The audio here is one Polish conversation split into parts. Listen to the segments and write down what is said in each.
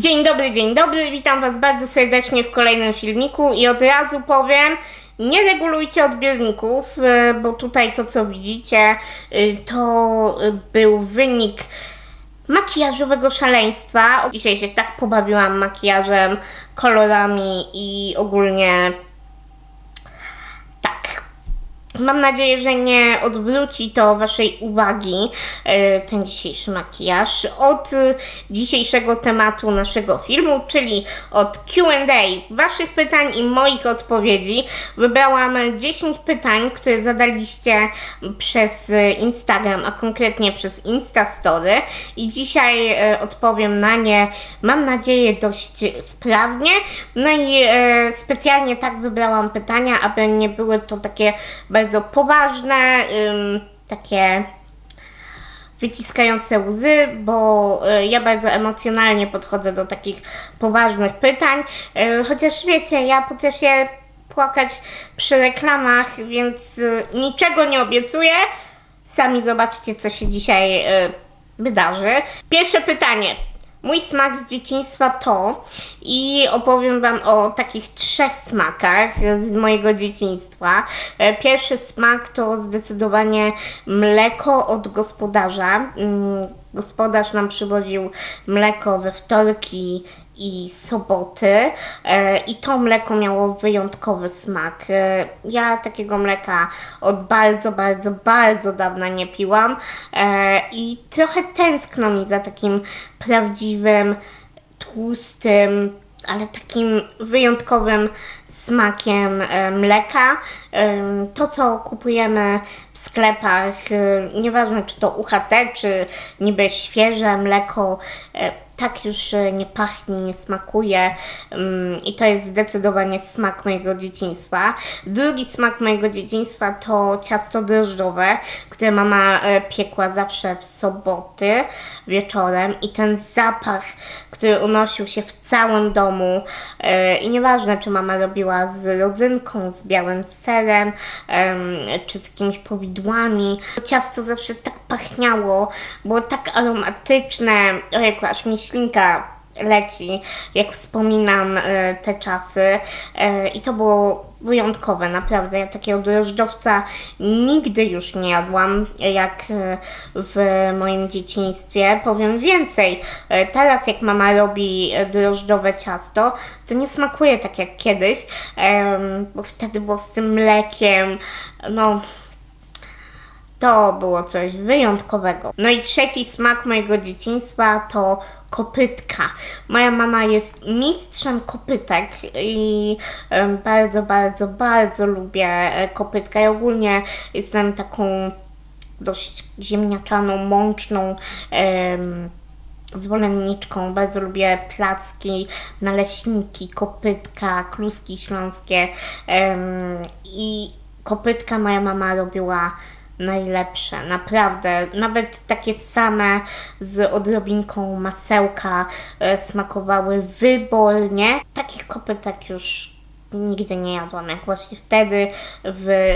Dzień dobry, dzień dobry, witam Was bardzo serdecznie w kolejnym filmiku i od razu powiem, nie regulujcie odbiorników, e, bo tutaj to co widzicie e, to był wynik makijażowego szaleństwa. Dzisiaj się tak pobawiłam makijażem, kolorami i ogólnie. Mam nadzieję, że nie odwróci to Waszej uwagi e, ten dzisiejszy makijaż od e, dzisiejszego tematu naszego filmu, czyli od QA Waszych pytań i moich odpowiedzi. Wybrałam 10 pytań, które zadaliście przez e, Instagram, a konkretnie przez Instastory i dzisiaj odpowiem na nie, mam nadzieję, dość sprawnie. No i specjalnie tak wybrałam pytania, aby nie były to takie bardzo poważne, ym, takie wyciskające łzy, bo y, ja bardzo emocjonalnie podchodzę do takich poważnych pytań. Y, chociaż wiecie, ja potrafię płakać przy reklamach, więc y, niczego nie obiecuję. Sami zobaczcie, co się dzisiaj wydarzy. Pierwsze pytanie. Mój smak z dzieciństwa to i opowiem Wam o takich trzech smakach z mojego dzieciństwa. E, Pierwszy smak to zdecydowanie mleko od gospodarza. Mm, Gospodarz nam przywoził mleko we wtorki i soboty e, i to mleko miało wyjątkowy smak. E, Ja takiego mleka od bardzo, bardzo, bardzo dawna nie piłam e, i trochę tęskno mi za takim prawdziwym, tłustym, ale takim wyjątkowym smakiem mleka. To, co kupujemy w sklepach, nieważne czy to UHT, czy niby świeże mleko, tak już nie pachnie, nie smakuje mm, i to jest zdecydowanie smak mojego dzieciństwa. Drugi smak mojego dzieciństwa to ciasto drożdżowe, które mama e, piekła zawsze w soboty wieczorem i ten zapach, który unosił się w całym domu e, i nieważne czy mama robiła z rodzynką, z białym serem, em, czy z jakimiś powidłami. To ciasto zawsze tak pachniało, było tak aromatyczne, ojejku, aż mi ślinka leci, jak wspominam e, te czasy e, i to było wyjątkowe, naprawdę. Ja takiego drożdżowca nigdy już nie jadłam, jak e, w moim dzieciństwie. Powiem więcej, e, teraz jak mama robi e, drożdżowe ciasto, to nie smakuje tak jak kiedyś, bo wtedy było z tym mlekiem, no to było coś wyjątkowego. No i trzeci smak mojego dzieciństwa to kopytka. Moja mama jest mistrzem kopytek i bardzo, bardzo, bardzo lubię e, kopytka. Ja ogólnie jestem taką dość ziemniaczaną, mączną zwolenniczką. Bardzo lubię placki, naleśniki, kopytka, kluski śląskie i kopytka moja mama robiła najlepsze, naprawdę. Nawet takie same z odrobinką masełka e, smakowały wybornie. Takich kopytek już nigdy nie jadłam, jak właśnie wtedy w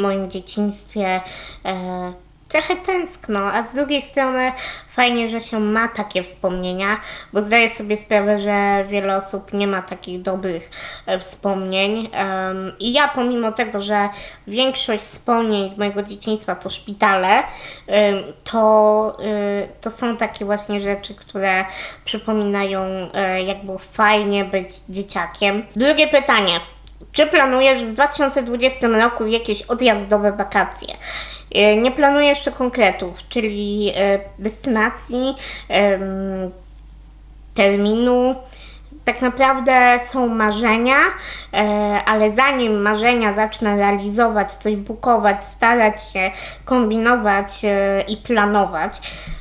moim dzieciństwie e, trochę tęskno, a z drugiej strony fajnie, że się ma takie wspomnienia, bo zdaję sobie sprawę, że wiele osób nie ma takich dobrych e, wspomnień. I ja pomimo tego, że większość wspomnień z mojego dzieciństwa to szpitale, to, y, to są takie właśnie rzeczy, które przypominają, e, jak było fajnie być dzieciakiem. Drugie pytanie. Czy planujesz w 2020 roku jakieś odjazdowe wakacje? E, Nie planuję jeszcze konkretów, czyli e, destynacji, terminu. Tak naprawdę są marzenia, e, ale zanim marzenia zacznę realizować, coś bukować, starać się, kombinować i planować,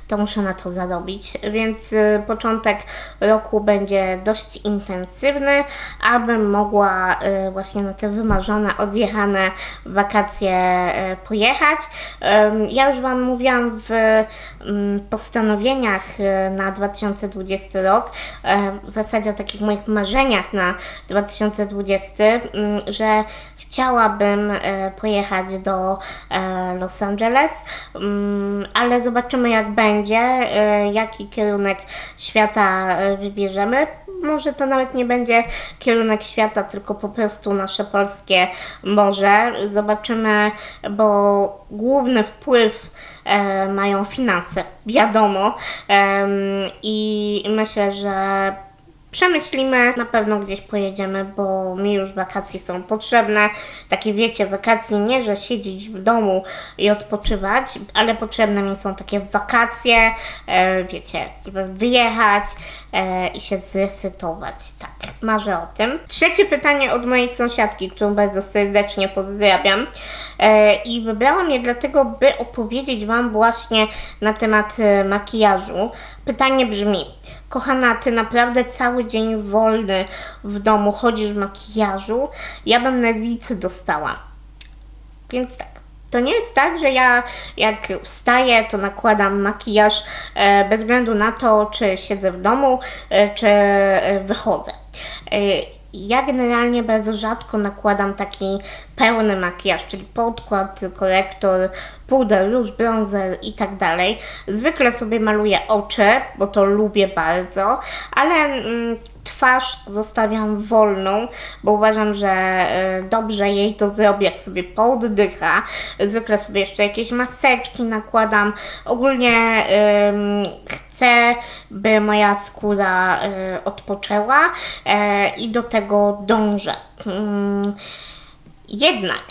to muszę na to zarobić. Więc e, początek roku będzie dość intensywny, abym mogła e, właśnie na te wymarzone, odjechane wakacje e, pojechać. Ja już Wam mówiłam w mm, postanowieniach na 2020 rok, w zasadzie o takich moich marzeniach na 2020, mm, że chciałabym pojechać do Los Angeles, mm, ale zobaczymy jak będzie. Będzie, e, jaki kierunek świata e, wybierzemy. Może to nawet nie będzie kierunek świata, tylko po prostu nasze polskie morze. Zobaczymy, bo główny wpływ e, mają finanse, wiadomo. I myślę, że Przemyślimy, na pewno gdzieś pojedziemy, bo mi już wakacje są potrzebne. Takie wiecie, wakacje nie, że siedzieć w domu i odpoczywać, ale potrzebne mi są takie wakacje, e, wiecie, żeby wyjechać e, i się zresetować. Tak, marzę o tym. Trzecie pytanie od mojej sąsiadki, którą bardzo serdecznie pozdrawiam. E, I wybrałam je dlatego, by opowiedzieć Wam właśnie na temat makijażu. Pytanie brzmi: Kochana, ty naprawdę cały dzień wolny w domu chodzisz w makijażu? Ja bym nerwicy dostała. Więc tak. To nie jest tak, że ja jak wstaję, to nakładam makijaż e, bez względu na to, czy siedzę w domu, e, czy e, wychodzę. Ja generalnie bardzo rzadko nakładam taki pełny makijaż, czyli podkład, korektor, puder, róż, bronzer i tak dalej. Zwykle sobie maluję oczy, bo to lubię bardzo, ale mm, twarz zostawiam wolną, bo uważam, że e, dobrze jej to zrobi, jak sobie pooddycha. Zwykle sobie jeszcze jakieś maseczki nakładam. Ogólnie ym, chcę, by moja skóra e, odpoczęła e, i do tego dążę. Mm, jednak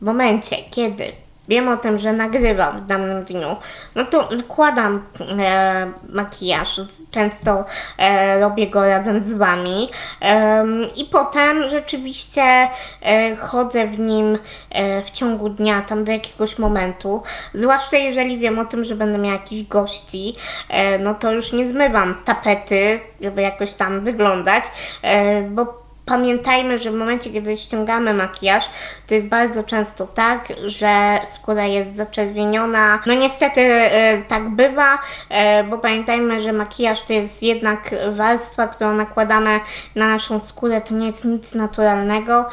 w momencie, kiedy wiem o tym, że nagrywam w danym dniu, no to nakładam e, makijaż. Często e, robię go razem z Wami. Em, I potem rzeczywiście e, chodzę w nim e, w ciągu dnia, tam do jakiegoś momentu. Zwłaszcza jeżeli wiem o tym, że będę miała jakichś gości, e, no to już nie zmywam tapety, żeby jakoś tam wyglądać, e, bo Pamiętajmy, że w momencie, kiedy ściągamy makijaż, to jest bardzo często tak, że skóra jest zaczerwieniona. No niestety e, tak bywa, e, bo pamiętajmy, że makijaż to jest jednak warstwa, którą nakładamy na naszą skórę, to nie jest nic naturalnego.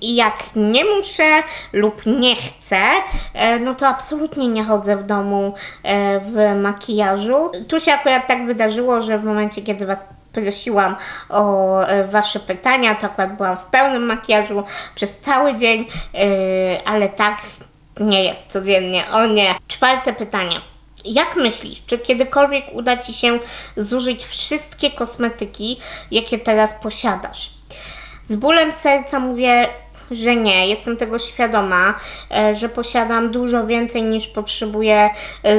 I jak nie muszę lub nie chcę, e, no to absolutnie nie chodzę w domu w makijażu. Tu się akurat tak wydarzyło, że w momencie, kiedy Was prosiłam o e, Wasze pytania, to akurat byłam w pełnym makijażu przez cały dzień, e, ale tak nie jest codziennie. O nie. Czwarte pytanie. Jak myślisz, czy kiedykolwiek uda Ci się zużyć wszystkie kosmetyki, jakie teraz posiadasz? Z bólem serca mówię, że nie, jestem tego świadoma, e, że posiadam dużo więcej niż potrzebuje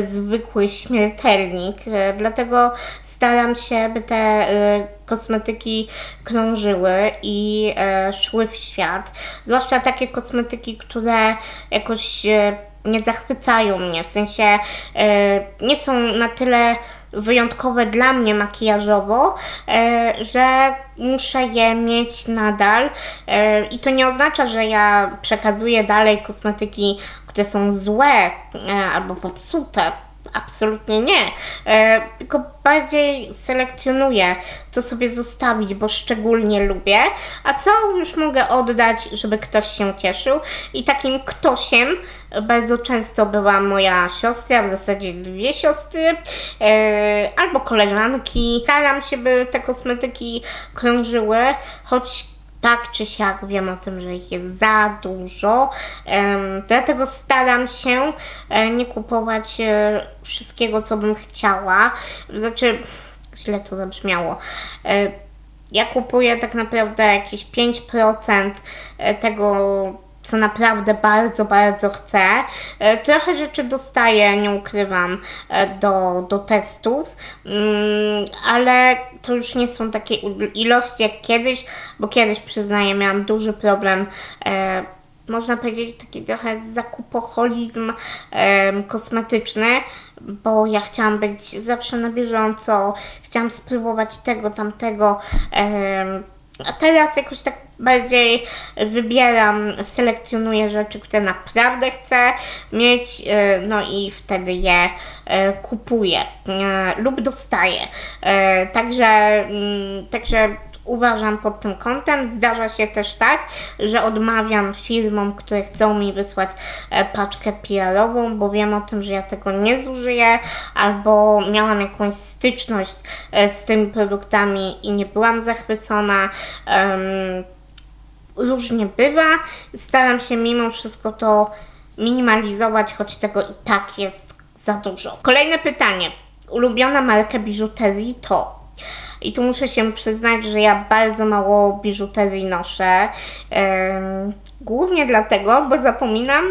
zwykły śmiertelnik, e, dlatego staram się, by te e, kosmetyki krążyły i szły w świat, zwłaszcza takie kosmetyki, które jakoś nie zachwycają mnie, w sensie nie są na tyle wyjątkowe dla mnie makijażowo, e, że muszę je mieć nadal. E, I to nie oznacza, że ja przekazuję dalej kosmetyki, które są złe e, albo popsute. Absolutnie nie. E, tylko bardziej selekcjonuję, co sobie zostawić, bo szczególnie lubię, a co już mogę oddać, żeby ktoś się cieszył. I takim ktośem bardzo często była moja siostra, w zasadzie dwie siostry, e, albo koleżanki. Staram się, by te kosmetyki krążyły, choć tak czy siak wiem o tym, że ich jest za dużo, dlatego staram się e, nie kupować e, wszystkiego, co bym chciała. Znaczy, źle to zabrzmiało. E, ja kupuję tak naprawdę jakieś 5% e, tego, co naprawdę bardzo, bardzo chcę. E, Trochę rzeczy dostaję, nie ukrywam, e, do, do testów, mm, ale to już nie są takie il- ilości jak kiedyś, bo kiedyś przyznaję, miałam duży problem. E, można powiedzieć taki trochę zakupoholizm em, kosmetyczny, bo ja chciałam być zawsze na bieżąco, chciałam spróbować tego, tamtego. em, a teraz jakoś tak bardziej wybieram, selekcjonuję rzeczy, które naprawdę chcę mieć, e, no i wtedy je e, kupuję e, lub dostaję. Także, mm, także uważam pod tym kątem. Zdarza się też tak, że odmawiam firmom, które chcą mi wysłać e, paczkę PR-ową, bo wiem o tym, że ja tego nie zużyję, albo miałam jakąś styczność e, z tymi produktami i nie byłam zachwycona. Różnie bywa. Staram się mimo wszystko to minimalizować, choć tego i tak jest za dużo. Kolejne pytanie. Ulubiona marka biżuterii to? I tu muszę się przyznać, że ja bardzo mało biżuterii noszę. Głównie dlatego, bo zapominam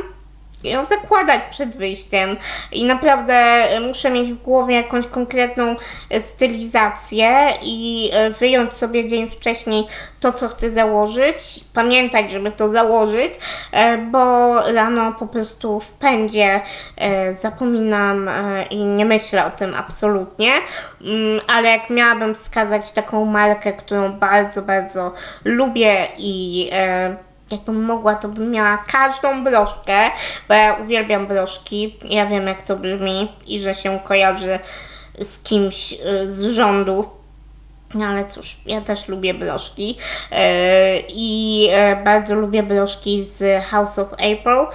ją zakładać przed wyjściem i naprawdę e, muszę mieć w głowie jakąś konkretną e, stylizację i e, wyjąć sobie dzień wcześniej to, co chcę założyć, pamiętać, żeby to założyć, bo rano po prostu w pędzie zapominam i nie myślę o tym absolutnie, Mm, ale jak miałabym wskazać taką markę, którą bardzo, bardzo lubię i jakbym mogła, to bym miała każdą broszkę, bo ja uwielbiam broszki. Ja wiem, jak to brzmi i że się kojarzy z kimś y, z rządu. No ale cóż, ja też lubię broszki e, i e, bardzo lubię broszki z House of April.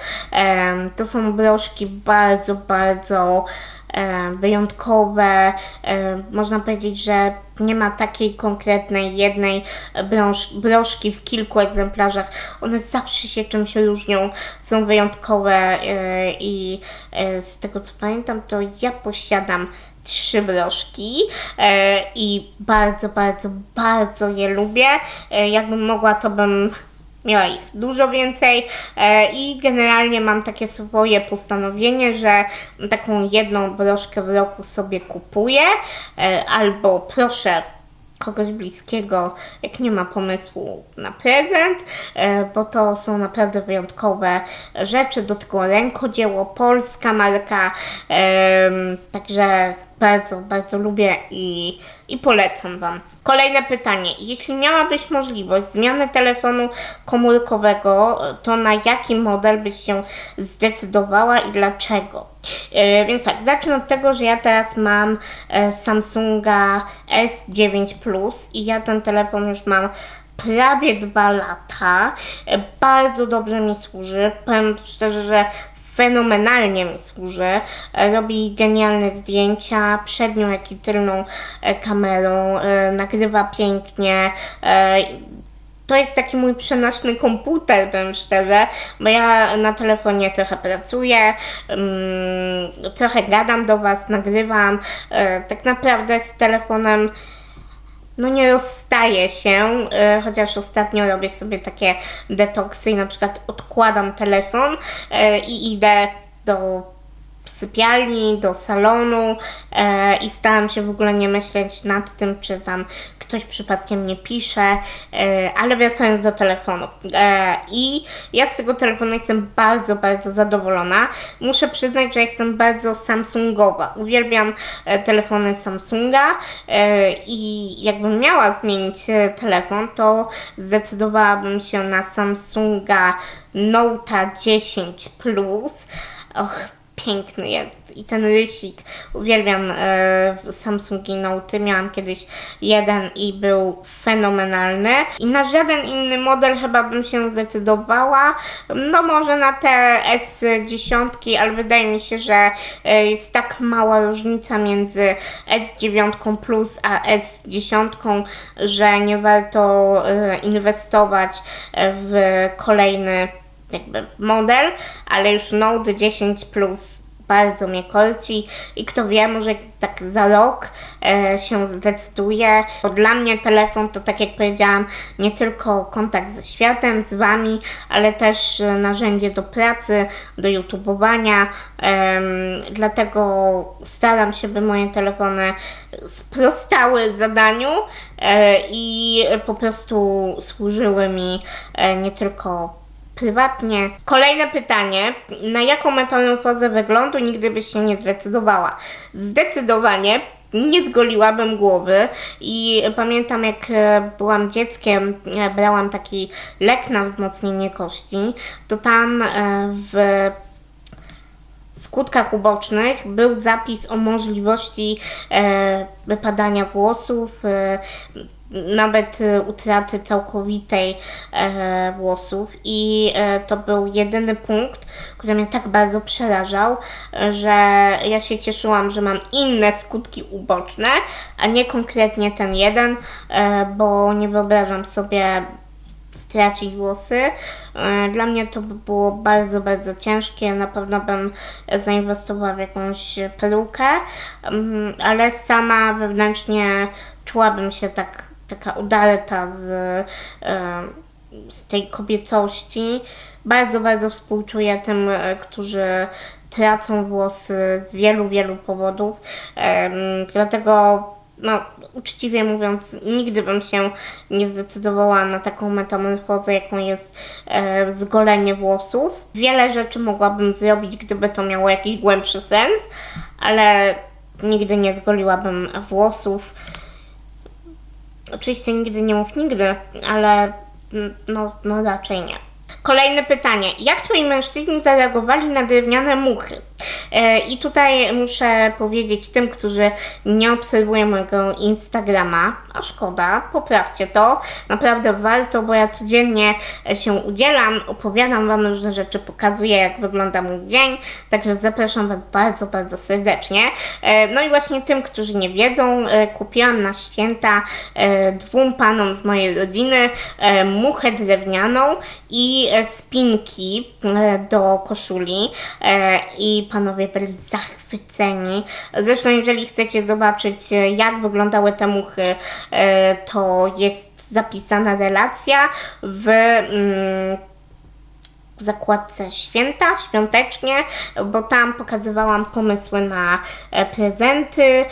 To są broszki bardzo, bardzo wyjątkowe. E, można powiedzieć, że nie ma takiej konkretnej jednej brosz, broszki w kilku egzemplarzach. One zawsze się czymś różnią, są wyjątkowe e, i e, z tego co pamiętam, to ja posiadam trzy broszki e, i bardzo, bardzo, bardzo je lubię. E, jakbym mogła, to bym miała ich dużo więcej e, i generalnie mam takie swoje postanowienie, że taką jedną broszkę w roku sobie kupuję e, albo proszę kogoś bliskiego, jak nie ma pomysłu na prezent, e, bo to są naprawdę wyjątkowe rzeczy, do tego rękodzieło, polska marka, także bardzo, bardzo lubię i, i polecam Wam. Kolejne pytanie. Jeśli miałabyś możliwość zmiany telefonu komórkowego, to na jaki model byś się zdecydowała i dlaczego? E, więc tak, zacznę od tego, że ja teraz mam e, Samsunga S9 Plus i ja ten telefon już mam prawie dwa lata. E, Bardzo dobrze mi służy. Powiem szczerze, że fenomenalnie mi służy. E, Robi genialne zdjęcia przednią, jak i tylną e, kamerą. e, Nagrywa pięknie. to jest taki mój przenośny komputer, powiem szczerze, bo ja na telefonie trochę pracuję, mm, trochę gadam do Was, nagrywam. Tak naprawdę z telefonem no nie rozstaję się, e, chociaż ostatnio robię sobie takie detoksy i na przykład odkładam telefon e, i idę do sypialni, do salonu e, i staram się w ogóle nie myśleć nad tym, czy tam ktoś przypadkiem nie pisze, e, ale wracając do telefonu. E, I ja z tego telefonu jestem bardzo, bardzo zadowolona. Muszę przyznać, że jestem bardzo Samsungowa. Uwielbiam e, telefony Samsunga e, i jakbym miała zmienić e, telefon, to zdecydowałabym się na Samsunga Note 10 Plus. Och, piękny jest i ten rysik. Uwielbiam e, Samsungi Note. Miałam kiedyś jeden i był fenomenalny. I na żaden inny model chyba bym się zdecydowała. No może na te S10, ale wydaje mi się, że e, jest tak mała różnica między S9 Plus a S10, że nie warto e, inwestować e, w kolejny jakby model, ale już Note 10 Plus bardzo mnie korci i kto wie, może tak za rok e, się zdecyduje. Bo dla mnie telefon to, tak jak powiedziałam, nie tylko kontakt ze światem, z Wami, ale też e, narzędzie do pracy, do YouTubeowania. Em, dlatego staram się, by moje telefony sprostały zadaniu e, i po prostu służyły mi e, nie tylko prywatnie. Kolejne pytanie. Na jaką metamorfozę wyglądu nigdy byś się nie zdecydowała? Zdecydowanie nie zgoliłabym głowy i pamiętam jak e, byłam dzieckiem, e, brałam taki lek na wzmocnienie kości, to tam e, w skutkach ubocznych był zapis o możliwości wypadania włosów. Nawet e, utraty całkowitej e, włosów i e, to był jedyny punkt, który mnie tak bardzo przerażał, że ja się cieszyłam, że mam inne skutki uboczne, a nie konkretnie ten jeden, e, bo nie wyobrażam sobie stracić włosy. E, Dla mnie to by było bardzo, bardzo ciężkie. Na pewno bym zainwestowała w jakąś perukę, mm, ale sama wewnętrznie czułabym się tak, taka udarta z, e, z tej kobiecości. Bardzo, bardzo współczuję tym, e, którzy tracą włosy z wielu, wielu powodów. Dlatego no, uczciwie mówiąc, nigdy bym się nie zdecydowała na taką metamorfozę, jaką jest e, zgolenie włosów. Wiele rzeczy mogłabym zrobić, gdyby to miało jakiś głębszy sens, ale nigdy nie zgoliłabym włosów. Oczywiście nigdy nie mów nigdy, ale no, no raczej nie. Kolejne pytanie. Jak twoi mężczyźni zareagowali na drewniane muchy? E, I tutaj muszę powiedzieć tym, którzy nie obserwują mojego Instagrama, a szkoda, poprawcie to. Naprawdę warto, bo ja codziennie się udzielam, opowiadam Wam różne rzeczy, pokazuję jak wygląda mój dzień, także zapraszam Was bardzo, bardzo serdecznie. E, No i właśnie tym, którzy nie wiedzą, e, kupiłam na święta dwóm panom z mojej rodziny muchę drewnianą i spinki do koszuli i panowie byli zachwyceni. Zresztą jeżeli chcecie zobaczyć e, jak wyglądały te muchy, e, to jest zapisana relacja w mm, w zakładce święta, świątecznie, bo tam pokazywałam pomysły na e, prezenty,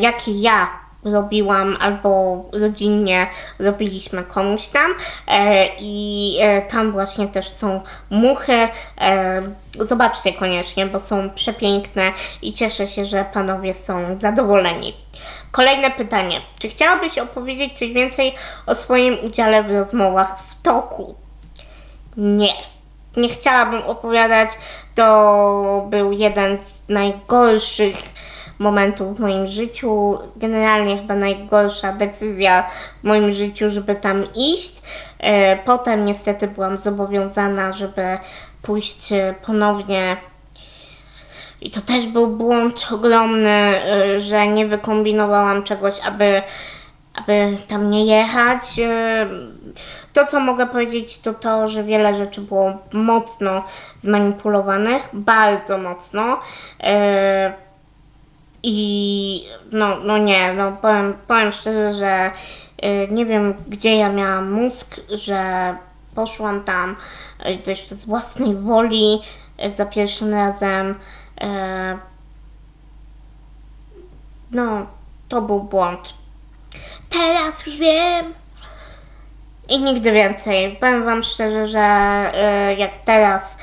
jakie ja robiłam albo rodzinnie robiliśmy komuś tam e, i e, tam właśnie też są muchy. E, zobaczcie koniecznie, bo są przepiękne i cieszę się, że panowie są zadowoleni. Kolejne pytanie. Czy chciałabyś opowiedzieć coś więcej o swoim udziale w rozmowach w toku? Nie. Nie chciałabym opowiadać. To był jeden z najgorszych momentów w moim życiu. Generalnie chyba najgorsza decyzja w moim życiu, żeby tam iść. E, Potem niestety byłam zobowiązana, żeby pójść e, ponownie i to też był błąd ogromny, y, że nie wykombinowałam czegoś, aby, aby tam nie jechać. To, co mogę powiedzieć, to to, że wiele rzeczy było mocno zmanipulowanych, bardzo mocno. I no, no nie, no powiem, powiem szczerze, że y, nie wiem, gdzie ja miałam mózg, że poszłam tam y, to jeszcze z własnej woli y, za pierwszym razem. No, to był błąd. Teraz już wiem. I nigdy więcej. Powiem Wam szczerze, że jak teraz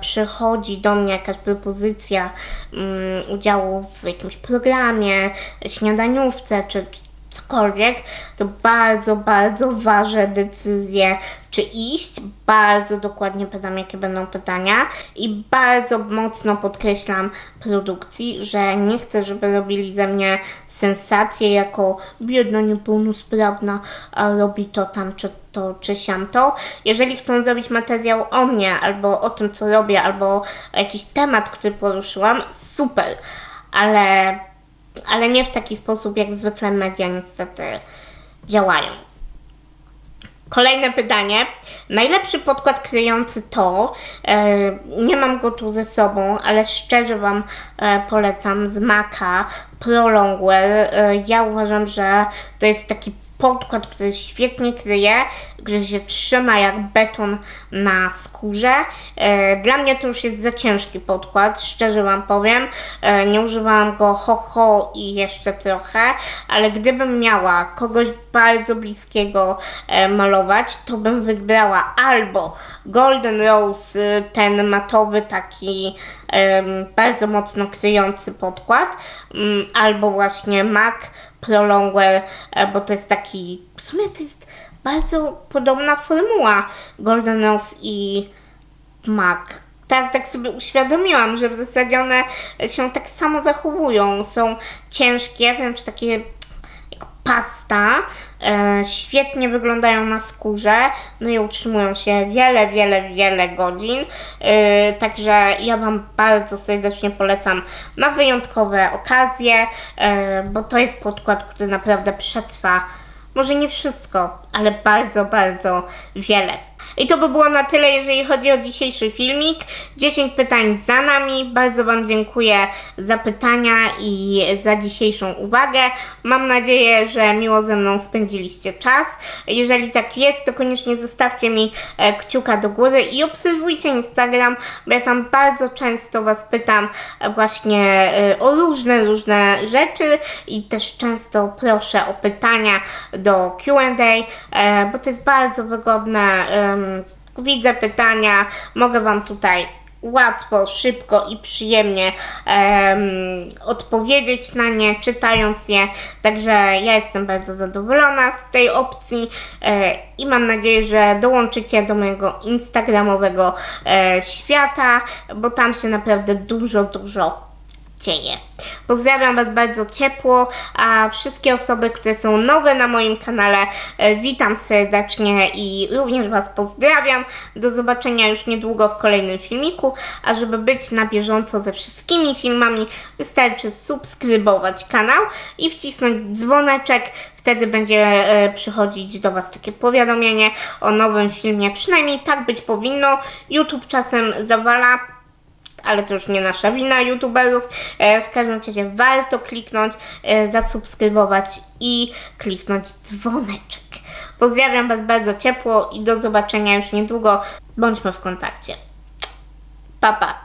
przychodzi do mnie jakaś propozycja mm, udziału w jakimś programie, śniadaniówce czy czy cokolwiek, to bardzo, bardzo ważę decyzję, czy iść. Bardzo dokładnie pytam, jakie będą pytania i bardzo mocno podkreślam produkcji, że nie chcę, żeby robili ze mnie sensację jako biedna, niepełnosprawna, a robi to tam, czy to, czy siamto. Jeżeli chcą zrobić materiał o mnie, albo o tym, co robię, albo jakiś temat, który poruszyłam, super, ale ale nie w taki sposób, jak zwykle media niestety działają. Kolejne pytanie. Najlepszy podkład kryjący to, e, nie mam go tu ze sobą, ale szczerze Wam e, polecam z Maka Pro Longwear. E, ja uważam, że to jest taki podkład, który świetnie kryje, który się trzyma jak beton na skórze. E, Dla mnie to już jest za ciężki podkład, szczerze Wam powiem. E, Nie używałam go ho ho i jeszcze trochę, ale gdybym miała kogoś bardzo bliskiego e, malować, to bym wybrała albo Golden Rose, ten matowy taki bardzo mocno kryjący podkład, mm, albo właśnie MAC Pro Longwear, e, bo to jest taki, w sumie to jest bardzo podobna formuła Golden Rose i MAC. Teraz tak sobie uświadomiłam, że w zasadzie one się tak samo zachowują. Są ciężkie, wręcz takie pasta. E, świetnie wyglądają na skórze, no i utrzymują się wiele, wiele, wiele godzin. E, także ja Wam bardzo serdecznie polecam na wyjątkowe okazje, e, bo to jest podkład, który naprawdę przetrwa może nie wszystko, ale bardzo, bardzo wiele. I to by było na tyle, jeżeli chodzi o dzisiejszy filmik. 10 pytań za nami. Bardzo Wam dziękuję za pytania i za dzisiejszą uwagę. Mam nadzieję, że miło ze mną spędziliście czas. Jeżeli tak jest, to koniecznie zostawcie mi e, kciuka do góry i obserwujcie Instagram, bo ja tam bardzo często Was pytam właśnie e, o różne, różne rzeczy i też często proszę o pytania do Q&A, e, bo to jest bardzo wygodne. Em, Widzę pytania, mogę Wam tutaj łatwo, szybko i przyjemnie em, odpowiedzieć na nie, czytając je. Także ja jestem bardzo zadowolona z tej opcji e, i mam nadzieję, że dołączycie do mojego instagramowego e, świata, bo tam się naprawdę dużo, dużo dzieje. Pozdrawiam Was bardzo ciepło, a wszystkie osoby, które są nowe na moim kanale, e, witam serdecznie i również Was pozdrawiam. Do zobaczenia już niedługo w kolejnym filmiku, a żeby być na bieżąco ze wszystkimi filmami, wystarczy subskrybować kanał i wcisnąć dzwoneczek. Wtedy będzie e, przychodzić do Was takie powiadomienie o nowym filmie. Przynajmniej tak być powinno. YouTube czasem zawala, ale to już nie nasza wina youtuberów. E, w każdym razie warto kliknąć, e, zasubskrybować i kliknąć dzwoneczek. Pozdrawiam Was bardzo ciepło i do zobaczenia już niedługo. Bądźmy w kontakcie. Pa, pa.